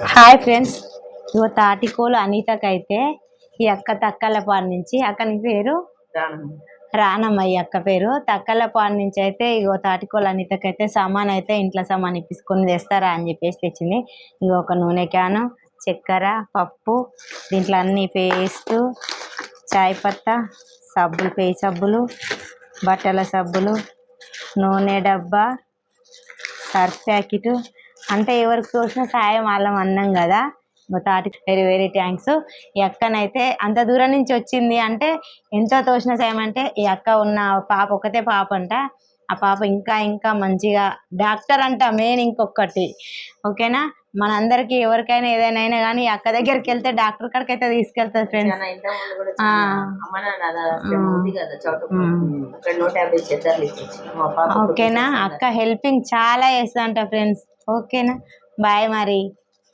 Hi friends ఇగో తాటికోలు అనితకైతే ఈ అక్క తక్కలపాడు నుంచి అక్కని పేరు రానమ్మ ఈ అక్క పేరు. తక్కలపాడు నుంచి అయితే ఇగో తాటికోలు అనితకైతే సామాన్ అయితే ఇంట్లో సామాన్ ఇప్పించుకొని తెస్తారా అని చెప్పేసి తెచ్చింది. ఇగో ఒక నూనె క్యాను చక్కెర పప్పు దీంట్లో అన్ని పేస్ట్ చాయ్ పత్తా సబ్బులు పే సబ్బులు బట్టల సబ్బులు నూనె డబ్బా సర్ఫ్ ప్యాకెట్ అంటే ఎవరికి తోచిన సాయం వాళ్ళం అన్నాం కదా. తాటి వెరీ వెరీ థ్యాంక్స్ ఈ అక్కనైతే అంత దూరం నుంచి వచ్చింది అంటే ఎంతో తోచిన సాయం అంటే ఈ అక్క ఉన్న పాప ఒకతే పాప అంట. ఆ పాప ఇంకా ఇంకా మంచిగా డాక్టర్ అంట మెయిన్ ఇంకొకటి ఓకేనా? మనందరికి ఎవరికైనా ఏదైనా అయినా కానీ ఈ అక్క దగ్గరికి వెళ్తే డాక్టర్ కాడికి అయితే తీసుకెళ్తారు ఫ్రెండ్స్ ఓకేనా? అక్క హెల్పింగ్ చాలా చేస్తా అంట ఫ్రెండ్స్ ఓకేనా? బాయ్ మరి.